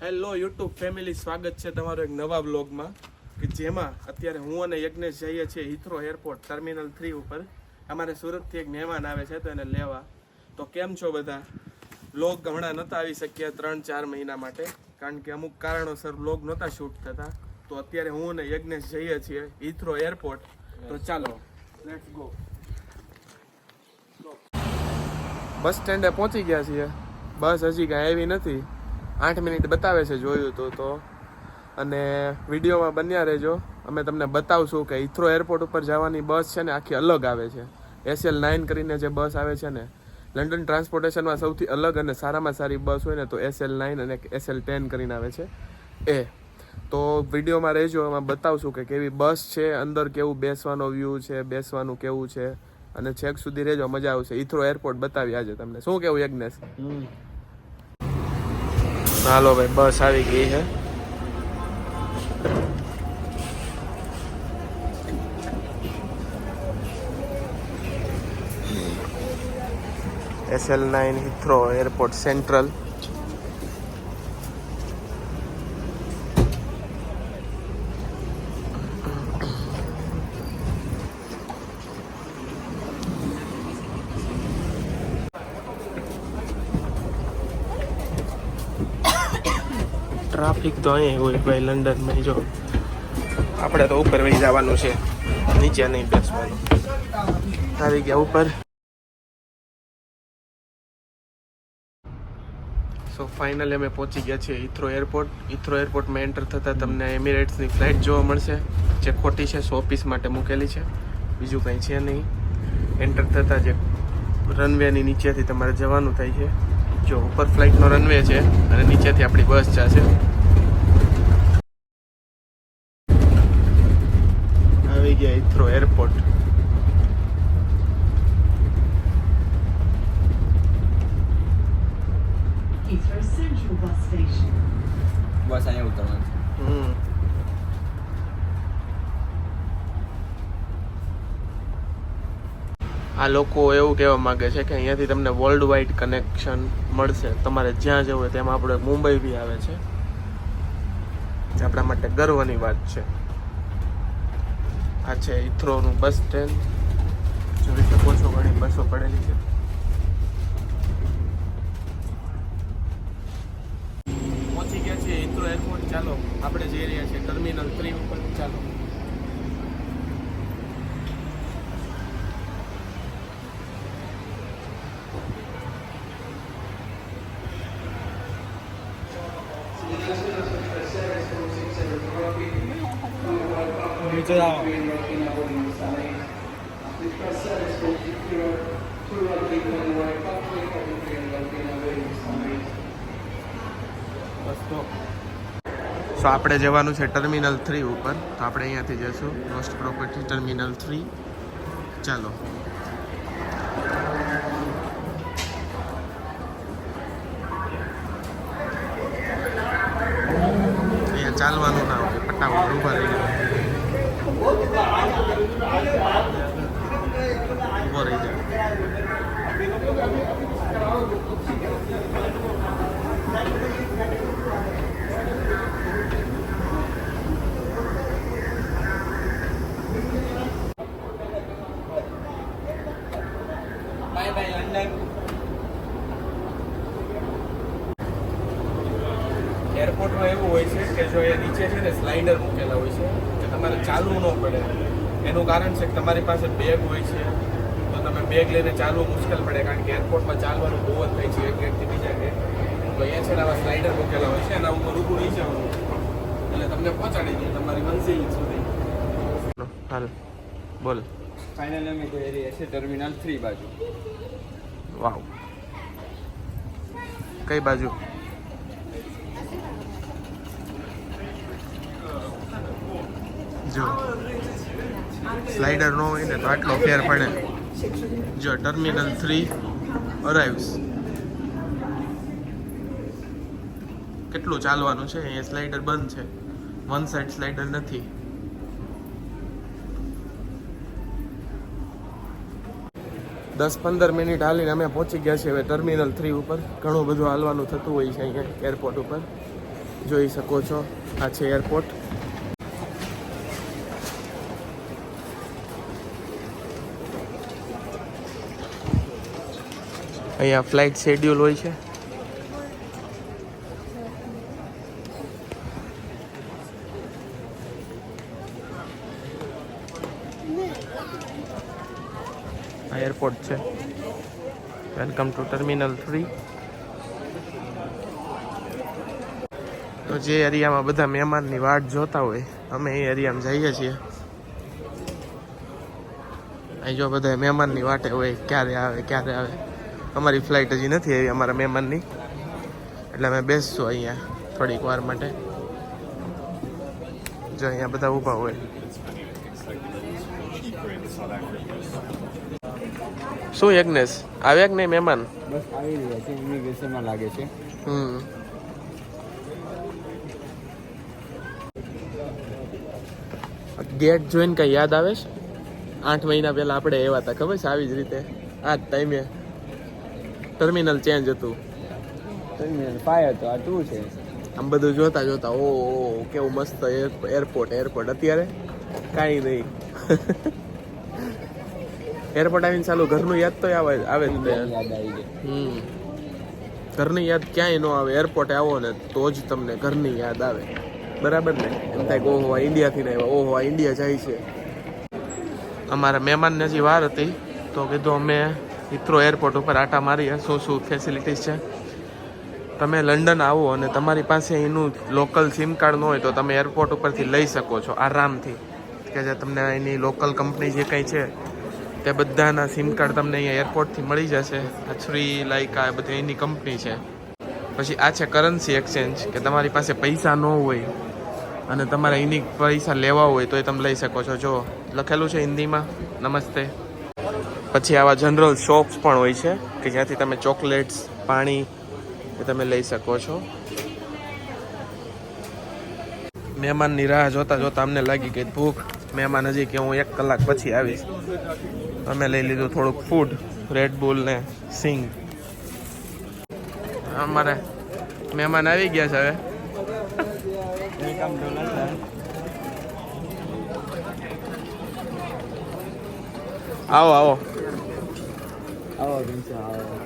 Hello YouTube family સ્વાગત છે તમારો એક નવા બ્લોગમાં કે જેમાં અત્યારે હું અને યજ્ઞેશ જઈએ છીએ હિથ્રો એરપોર્ટ ટર્મિનલ થ્રી ઉપર. અમારે સુરતથી એક મહેમાન આવે છે તો એને લેવા. તો કેમ છો બધા? બ્લોગ હમણાં નહોતા આવી શક્યા ત્રણ ચાર મહિના માટે. કારણ કે અમુક કારણોસર બ્લોગ નહોતા શૂટ થતા. તો અત્યારે હું અને યજ્ઞેશ જઈએ છીએ હિથ્રો એરપોર્ટ તો ચાલો. લેટ્સ ગો બસ સ્ટેન્ડે પહોંચી ગયા છીએ. બસ હજી કાંઈ આવી નથી. આઠ મિનિટ બતાવે છે જોયું તો તો. અને વિડીયોમાં બન્યા રહેજો. અમે તમને બતાવશું કે ઇથ્રો એરપોર્ટ ઉપર જવાની બસ છે ને આખી અલગ આવે છે. એસએલ નાઇન કરીને જે બસ આવે છે ને, લંડન ટ્રાન્સપોર્ટેશનમાં સૌથી અલગ અને સારામાં સારી બસ હોય ને તો એસએલ નાઇન અને એસએલ ટેન કરીને આવે છે. એ. તો વિડીયોમાં રહેજો, એમાં બતાવશું કે કેવી બસ છે, અંદર કેવું બેસવાનો વ્યૂ છે, બેસવાનું કેવું છે. અને છેક સુધી રહેજો, મજા આવશે. ઇથ્રો એરપોર્ટ બતાવી આજે તમને. શું કેવું યજ્ઞેશ? હાલો ભાઈ બસ આવી ગઈ છે SL nine Heathrow airport central. Traffic તો અહીં હોય ભાઈ લંડનમાં જો. આપણે તો ઉપર વહી જવાનું છે. નીચે નહીં બેસવાનું. આવી ગયા ઉપર. સો ફાઇનલી અમે પહોંચી ગયા છીએ ઇથ્રો એરપોર્ટ ઇથ્રો એરપોર્ટમાં એન્ટર થતાં તમને એમિરેટ્સની ફ્લાઇટ જોવા મળશે, જે ખોટી છે, સો પીસ માટે મૂકેલી છે. બીજું કંઈ છે નહીં. એન્ટર થતાં જે રનવેની નીચેથી તમારે જવાનું થાય છે. જો ઉપર ફ્લાઇટનો રનવે છે અને નીચેથી આપણી બસ જશે. આવી ગયા Heathrow airport Heathrow Central Bus Station. Bus અહીંયા ઉતરવાનું છે હમ આ લોકો એવું કહેવા માગે છે કે અહીંયાથી તમને વર્લ્ડ વાઇડ કનેક્શન મળશે. તમારે જ્યાં જવું હોય તેમાં આપણે મુંબઈ બી આવે છે. જે આપણા માટે ગર્વની વાત છે. આ છે ઇથ્રોનું બસ સ્ટેન્ડ. જોઈ શકો છો ઘણી બસો પડેલી છે પહોંચી ગયા છીએ ઇથ્રો એરપોર્ટ ચાલો આપણે જઈ રહ્યા છીએ ટર્મિનલ થ્રી ઉપર ચાલો તો સો આપણે જવાનું છે ટર્મિનલ થ્રી ઉપર. તો આપણે અહીંયાથી જઈશું. Most property terminal three. ચાલો અહીંયા ચાલવાનું ના હોય પટાવટ ઊભા રહી જાય ઊભો રહી એરપોર્ટમાં એવું હોય છે કે જો એ નીચે છે ને સ્લાઇડર મૂકેલા હોય છે, કે તમારે ચાલવું ન પડે. એનું કારણ છે કે તમારી પાસે બેગ હોય છે તમે બેગ લઈને ચાલવું મુશ્કેલ પડે કારણ કે એરપોર્ટમાં ચાલવાનું બહુ જ થાય છે એક ગેટથી બીજા ગેટ તો અહીંયા છે ને આવા સ્લાઇડર મૂકેલા હોય છે એના ઉપર ઊભું રહી જવાનું. એટલે તમને પહોંચાડી દે તમારી મંઝિલ સુધી. હાલ. બોલ. ફાઇનલ અમે જઈ રહ્યા છે ટર્મિનલ થ્રી બાજુ. વાવ. કઈ બાજુ? જો. સ્લાઇડર ન હોય ને તો આટલો ફેર પડે. જો ટર્મિનલ થ્રી અરાઇવ્સ. કેટલું ચાલવાનું છે? અહીંયા સ્લાઇડર બંધ છે. વન સાઈડ સ્લાઇડર નથી. દસ પંદર મિનિટ હાલીને અમે પહોંચી ગયા છીએ હવે ટર્મિનલ થ્રી ઉપર. ઘણું બધું હાલવાનું થતું હોય છે અહીંયા એરપોર્ટ ઉપર. જોઈ શકો છો, આ છે એરપોર્ટ અહીંયા ફ્લાઇટ શેડ્યુલ હોય છે. એરપોર્ટ છે. વેલકમ ટુ ટર્મિનલ થ્રી તો જે એરિયામાં બધા મહેમાનની વાટ જોતા હોય, અમે એ એરિયામાં જઈએ છીએ. અહીં જો બધા મહેમાનની વાટે હોય, ક્યારે આવે ક્યારે આવે. અમારી ફ્લાઇટ હજી નથી આવી અમારા મહેમાનની. એટલે અમે બેસશું અહીંયા થોડીક વાર માટે. જો અહીંયા બધા ઊભા હોય. શું યજ્ઞેશ? આવ્યા કે નહીં મહેમાન? બસ આવી રહ્યા છે ઇમિગ્રેશનમાં લાગે છે. હમ. ગેટ જોઈને કઈ યાદ આવે છે? આઠ મહિના પહેલા આપણે એવા હતા ખબર છે? આવી જ રીતે. આ જ ટાઈમે ટર્મિનલ ચેન્જ હતું. ટર્મિનલ ફાયર હતો આ ટુ છે. આમ બધું જોતા જોતા ઓ કેવું મસ્ત એરપોર્ટ એરપોર્ટ અત્યારે કાંઈ નહીં. એરપોર્ટ આવીને ચાલુ ઘરનું યાદ તો આવે આવે જ તે હમ. ઘરની યાદ ક્યાંય ન આવે એરપોર્ટે આવો ને તો જ તમને ઘરની યાદ આવે. બરાબર ને? એમ થાય કે ઓહો ઇન્ડિયાથી ને આવ્યા. ઓહો ઇન્ડિયા જાય છે. અમારા મહેમાનને હજી વાર હતી તો કીધું અમે હિથ્રો એરપોર્ટ ઉપર આટા મારીએ. શું શું ફેસિલિટીઝ છે? તમે લંડન આવો અને તમારી પાસે એનું લોકલ સિમ કાર્ડ ન હોય તો તમે એરપોર્ટ ઉપરથી લઈ શકો છો, આરામથી. કે જે તમને એની લોકલ કંપની જે કંઈ છે, તે બધાના સિમ કાર્ડ તમને અહીંયા એરપોર્ટથી મળી જશે. આ લાયકા આ બધી એની કંપની છે. પછી આ છે કરન્સી એક્સચેન્જ કે તમારી પાસે પૈસા ન હોય અને તમારે એની પૈસા લેવા હોય તો એ તમે લઈ શકો છો. જો લખેલું છે હિન્દીમાં, નમસ્તે. પછી આવા જનરલ શોપ્સ પણ હોય છે કે જ્યાંથી તમે ચોકલેટ્સ પાણી એ તમે લઈ શકો છો. મહેમાનની રાહ જોતા જોતા અમને લાગી ગઈ ભૂખ. મહેમાન હજી કે હું એક કલાક પછી આવીશ. અમે લઈ લીધું થોડુંક ફૂડ રેડ બુલ ને સિંગ અમારે મહેમાન આવી ગયા છે હવે. આવો આવો. આવો કેમ છો આવો